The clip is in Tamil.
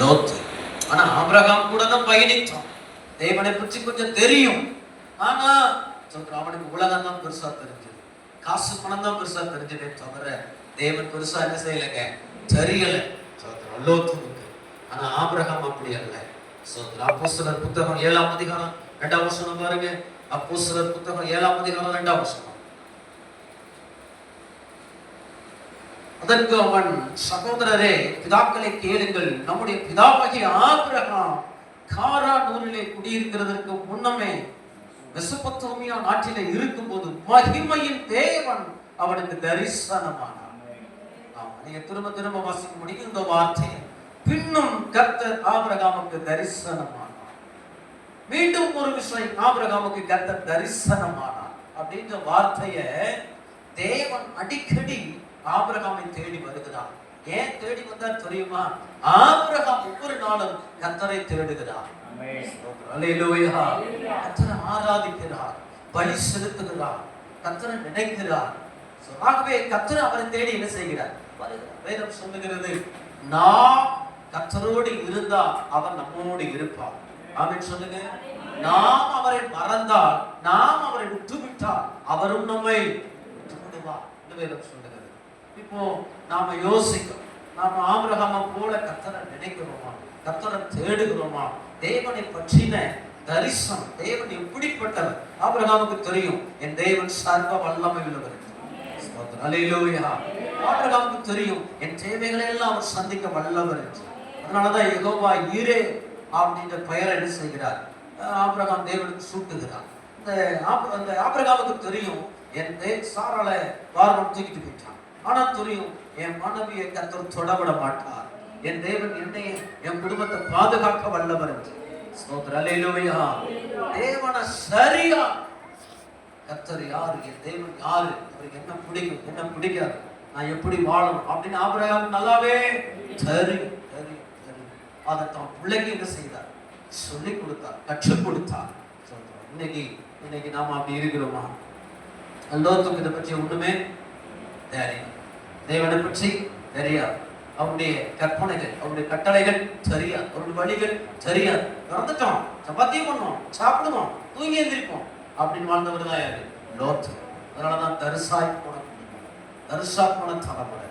லோத்து. ஆனா ஆபிரகாம் கூட தான் பயணித்தான். தேவனை பற்றி கொஞ்சம் தெரியும். ஆனா சொல்ற அவனுக்கு உலகம் தான் பெருசா தெரிஞ்சது. காசு பணம் தான் பெருசா தெரிஞ்சதே தவிர தேவன் பெருசா என்ன செய்யலைங்க? தெரியல. சொல்றோம் லோத்துக்கு ஆனா ஆபிரகாம் அப்படி அல்ல. சொல்ற அப்போஸ்தலர் புத்தகம் ஏழாம் அதிகாரம் ரெண்டாம் வசனம் பாருங்க. அப்போஸ்தலர் புத்தகம் ஏழாம் அதிகாரம் ரெண்டாம் வசனம். அதற்கு அவன் சகோதரரே பிதாக்களை கேளுங்கள். நம்முடைய பிதாவாகிய ஆபிரகாம் காரா நூலிலே குடியிருக்கிறதற்கு முன்னமே மெசபத்தோமியா நாட்டிலே இருக்கும்போது மகிமையின் தேவன் அவனுக்கு தரிசனமானான் ஆமா நீங்க திரும்ப திரும்ப வாசிக்க முடியும் இந்த வார்த்தையை பின்னும் கர்த்தர் ஆபிரகாமுக்கு தரிசனமானார். மீண்டும் ஒரு விஷயம் ஆபிரகாமுக்கு கர்த்தர் தரிசனமானார். அப்படின்ற வார்த்தையை தேவன் அடிக்கடி ஆபிரகாமை தேடி வருகிறார். ஏன் தேடி வந்தார் தெரியுமா? ஆபிரகாம் ஒவ்வொரு நாளும் கர்த்தரை தேடுகிறார். கர்த்தரை ஆராதிக்கிறார் பலி செலுத்துகிறார் கர்த்தரை நினைக்கிறார். ஆகவே கர்த்தர் அவரை தேடி என்ன செய்கிறார்? வேதம் சொல்லுகிறது நாம் கர்த்தரோடு இருந்தா அவர் நம்மோடு இருப்பார். ஆமென் சொல்லுங்க. நாம் அவரை மறந்தால் நாம் அவரை விட்டுவிட்டால் அவரும் நம்மை விட்டுவிடுவார். என்று வேதம் சொல்லுகிறது. இப்போ நாம யோசிக்கணும். நாம ஆபிரகாம போல கத்தரை நினைக்கிறோமா? கத்தரை தேடுகிறோமா? தேவனை பற்றின தரிசனம். தேவன் எப்படிப்பட்டவர்? ஆபிரகாமுக்கு தெரியும் என் தேவன் சர்வ வல்லமை உள்ளவர் ஆபிரகாமுக்கு தெரியும் என் தேவைகளை எல்லாம் அவர் சந்திக்க வல்லவர் என்று. அதனாலதான் யெகோவா ஈரே அப்படின்ற பெயரை என்ன செய்கிறார்? ஆபிரகாம் தேவனுக்கு சூட்டுகிறார். இந்த அந்த ஆபிரகாமுக்கு தெரியும் என் தே சாரால வாரணம் தூக்கிட்டு போயிட்டான். ஆனா தெரியும் என் மனைவியை கத்தர் தொடவிட மாட்டார். என் தேவன் என்னை என் குடும்பத்தை பாதுகாக்க வல்லவர் தேவனை சரியா. கத்தர் யாரு? என் தேவன் யாரு? அவருக்கு என்ன பிடிக்கும்? என்ன பிடிக்காது? நான் எப்படி வாழணும் அப்படின்னு ஆபிரகாம் நல்லாவே தெரியும் தெரியும் தெரியும். அதை தான் பிள்ளைக்கு என்ன செய்தார்? சொல்லி கொடுத்தார் கற்றுக் கொடுத்தார். இன்னைக்கு இன்னைக்கு நாம அப்படி இருக்கிறோமா? எல்லோருக்கும் இதை பற்றி ஒண்ணுமே தெரியும் தேவனை பற்றி தெரியாது அவருடைய கற்பனைகள் அவருடைய கட்டளைகள் சரியா? அவருடைய வழிகள் சரியா? நடந்துட்டோம் சப்பாத்தியும் பண்ணுவோம் சாப்பிடுவோம் தூங்கி எழுந்திருப்போம் அப்படின்னு வாழ்ந்தவர் தான் யாரு? லோத் அதனாலதான் தரிசாய் போன குடும்பம். தரிசா போன தலைமுறை.